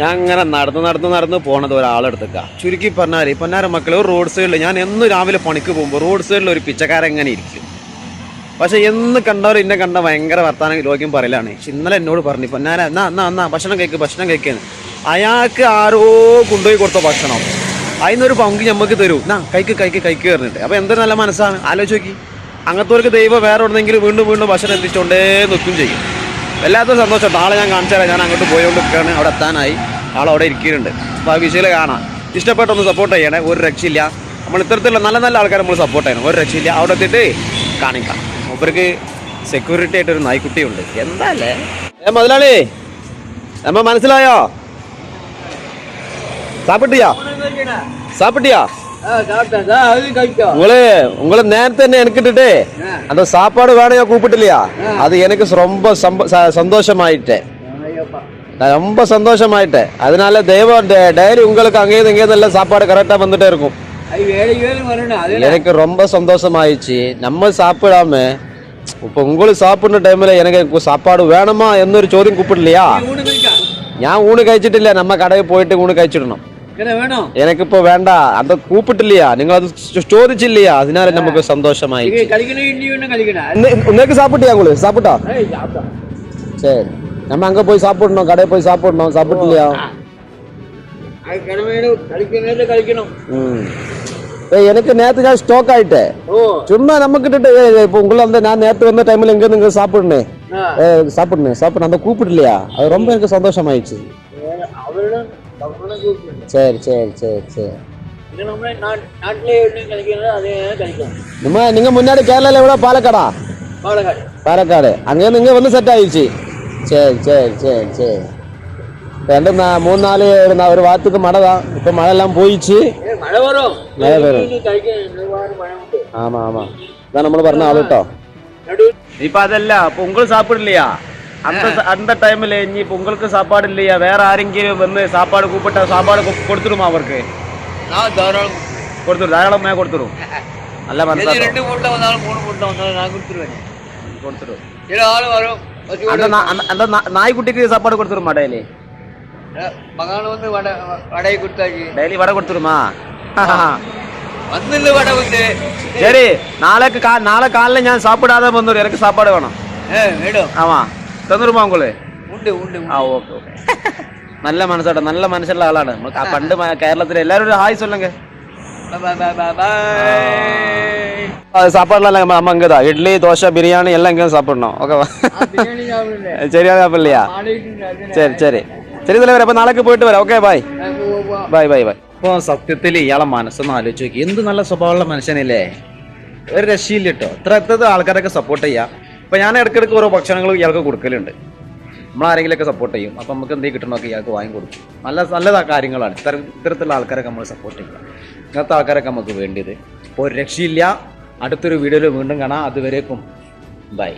ഞാൻ ഇങ്ങനെ നടന്ന് നടന്ന് നടന്ന് പോണത് ഒരാളെടുത്തേക്ക. ചുരുക്കി പറഞ്ഞാൽ പൊന്നാര മക്കളെ റോഡ് സൈഡിൽ ഞാൻ എന്നും രാവിലെ പണിക്ക് പോകുമ്പോൾ റോഡ് സൈഡിൽ ഒരു പിച്ചക്കാരൻ എങ്ങനെ ഇരിക്കും. പക്ഷെ എന്ന് കണ്ടവർ എന്നെ കണ്ട ഭയങ്കര വർത്താനം ലോകം പറയലാണ്. ഇന്നലെ എന്നോട് പറഞ്ഞു പൊന്നാര എന്നാ എന്നാ എന്നാ ഭക്ഷണം കഴിക്ക് ഭക്ഷണം കഴിക്കുന്നു. അയാൾക്ക് ആരോ കൊണ്ടുപോയി കൊടുത്ത ഭക്ഷണം. അതിന്നൊരു പങ്ക് നമുക്ക് തരൂ. എന്നാ കൈക്ക് കൈക്ക് കൈക്ക് കയറിട്ട് അപ്പൊ എന്തൊരു നല്ല മനസ്സാണ്. ആലോചിച്ച് നോക്കി. അങ്ങനത്തെ ദൈവം വേറെ എവിടെന്നെങ്കിലും വീണ്ടും വീണ്ടും ഭക്ഷണം എത്തിച്ചുകൊണ്ടേ നിൽക്കും ചെയ്യും. വല്ലാത്ത സന്തോഷം. നാളെ ഞാൻ കാണിച്ചു തരാം ഞാൻ അങ്ങോട്ട് പോയോണ്ട് നിൽക്കുകയാണ് അവിടെ എത്താനായി. ആൾ അവിടെ ഇരിക്കുന്നുണ്ട്. അപ്പോൾ ആ വിഷയം കാണാം. ഇഷ്ടപ്പെട്ടൊന്ന് സപ്പോർട്ട് ചെയ്യണേ. ഒരു രക്ഷയില്ല. നമ്മൾ ഇത്തരത്തിലുള്ള നല്ല നല്ല ആൾക്കാരെ നമ്മൾ സപ്പോർട്ട് ചെയ്യണം. ഒരു രക്ഷയില്ല. അവിടെ എത്തിയിട്ട് കാണിക്കാം. മൂപ്പർക്ക് സെക്യൂരിറ്റി ആയിട്ട് ഒരു നായ്ക്കുട്ടിയുണ്ട്. എന്തല്ലേ? ഏ മുതലാളി. നമ്മ മനസ്സിലായോ? സാപ്പിട്ടിയാ? സാപ്പിട്ടിയാ? உங்களே உங்களை நேரத்தை என்ன எனக்கிட்டுட்டு அந்த சாப்பாடு வேணையா கூப்பிட்டுலையா அது எனக்கு ரொம்ப சம்ப- ச- சந்தோஷமாயிட்டேன் நான் ரொம்ப சந்தோஷமாயிட்டேன் அதனால தெய்வம் டெய்லி உங்களுக்கு அங்கேயும் இங்கேயும் எல்லாம் சாப்பாடு கரெக்டா வந்துட்டே இருக்கும் எனக்கு ரொம்ப சந்தோஷமாயிடுச்சு நம்ம சாப்பிடாம இப்போ உங்களுக்கு சாப்பிடுற டைம்ல எனக்கு சாப்பாடு வேணுமா എന്നൊരു ചോദ്യം കൂപ്പിട്ടില്ലയാ ഞാൻ ഊണ് കഴിച്ചിട്ടില്ല നമ്മ കടയിൽ പോയിട്ട് ഊണ് കഴിച്ചിടണം വേണോ എനിക്കിപ്പോ വേണ്ട അത് കൂപ്പിട്ടില്ലയാ നിങ്ങൾ അത് ചോദിച്ചില്ലയാ അതിനാല നമുക്ക് സന്തോഷമായി കളിക്കണ ഇനി വേണം കളിക്കണ உனக்கு சாப்பிட்டியா உங்களுக்கு சாப்பிட்டா சரி நம்ம அங்க போய் சாப்பிடணும் கடையில் போய் சாப்பிடணும் சாப்பிடலையா കിടമേട് കളിക്കുന്നതിൽ കളിക്കണം ம் ஏய் எனக்கு நேத்து நான் ஸ்டோக் ஆயிட்டேன் ഓ சும்மா நம்ம கிட்ட இப்போ உங்களை வந்து நான் நேத்து வந்த டைம்ல எங்க நீங்க சாப்பிடணும் ആ ஏ, சாப்பிடணும் சாப்பிடணும் அந்த கூப்பிடலையா அது ரொம்ப எனக்கு சந்தோஷமாயிடுச்சு അവരുടെ ഭക്ഷണം കൂട്ടുന്നു சரி சரி சரி சரி ഇത് നമ്മുടെ നാ- നാട്ടിലെ എവിടെ കളിക്കുന്നത് അതേ കളിക്കണം நம்ம நீங்க முன்னாடி கேரளால எவ்வளோ பாலக்காடா പാലക്കാട് പാലക്കാട് അങ്ങനെ നിങ്ങൾ വന്ന് സെറ്റ് ആയിച്ച് ശരി ശരി ശരി ശരി രണ്ട് നാ- മൂന്ന് നാല് ഒരു നാ- ഒരു ഭാഗത്തേക്ക് മഴ தான் ഇപ്പൊ മഴ എല്ലാം പോയിച്ച് ഏ, മഴ വരും മഴ വരും. ഇനി കളിക്കാൻ ഒരുപാട് മഴയുണ്ട് ஆமா ஆமா இதான் നമ്മൾ പറഞ്ഞ ആള് കേട്ടോ നടു இப்ப அதல்ல இப்ப உங்களுக்கு சாப்பிடலையா அந்த அந்த டைம்ல இனி இப்போ உங்களுக்கு சாப்பாடு இல்லையா? வேற ஆரெങ്കിലും வந்து சாப்பாடு கூப்பிட்டா சாப்பாடு கொடுத்துருமா அவருக்கு? கொடுத்துரும் தாராளமாக கொடுத்துரும். நல்ல மனசு ரெண்டு மூட்டை வந்தாலும் மூணு கூட்டம் வந்தாலும் நான் கொடுத்துருவேன். கொடுத்துரும் ஏழு ஆள் வரும் நாய்க்குட்டிக்கு சாப்பாடு கொடுத்துருமா டெய்லி மகான் வந்து வடை வடையை கொடுத்தாச்சு. டெய்லி வடை கொடுத்துருமா? வந்து வடை வந்து. சரி நாளைக்கு கா நாளை காலைல ஞான் சாப்பிடாத வந்துடும் எனக்கு சாப்பாடு வேணும். ஆ வேணும் തന്നിരുമോ ഉങ്ങള് ഉണ്ട് ഉണ്ട് ആ ഓക്കെ ഓക്കെ നല്ല മനസ്സാട്ടോ നല്ല മനസ്സുള്ള ആളാണ് നമ്മൾ ക- പണ്ട് മ- കേരളത്തിൽ എല്ലാവരും ഒരു ഹായ് சொல்லுங்க ബൈ ബൈ ബൈ ബൈ சாப்பாடுலாம் நம்ம நம்ம இங்கே தான் இட்லி தோசை பிரியாணி எல்லாம் இங்கே சாப்பிடணும் ஓகே ബിരിയാണി സാപ്പിടില്ലേ சரியா சாப்பிடலையா சரி சரி சரி தலைவர் അപ്പോൾ നാളേക്ക് പോയിട്ട് വരാം okay bye bye bye bye അപ്പോൾ സത്യത്തിൽ ഇയാളെ മനസ്സൊന്ന് ആലോചിച്ച് നോക്കി എന്ത് നല്ല സ്വഭാവമുള്ള മനുഷ്യനല്ലേ ഒരു രക്ഷയില്ല കേട്ടോ ഇത്ര എത്ര ആൾക്കാരൊക്കെ സപ്പോർട്ട് ചെയ്യാം ഇപ്പം ഞാൻ ഇടയ്ക്കിടയ്ക്ക് ഓരോ ഭക്ഷണങ്ങൾ ഇയാൾക്ക് കൊടുക്കലുണ്ട്. നമ്മൾ ആരെങ്കിലുമൊക്കെ സപ്പോർട്ട് ചെയ്യും. അപ്പം നമുക്ക് എന്തെങ്കിലും കിട്ടണമൊക്കെ ഇയാൾക്ക് വാങ്ങി കൊടുക്കും. നല്ല നല്ല കാര്യങ്ങളാണ്. ഇത്തരം ഇത്തരത്തിലുള്ള ആൾക്കാരൊക്കെ നമ്മൾ സപ്പോർട്ട് ചെയ്യുക. ഇങ്ങനത്തെ ആൾക്കാരൊക്കെ നമുക്ക് വേണ്ടിയത്. അപ്പോൾ ഒരു രക്ഷയില്ല. അടുത്തൊരു വീഡിയോയിൽ വീണ്ടും കാണാം. അതുവരേക്കും. ബൈ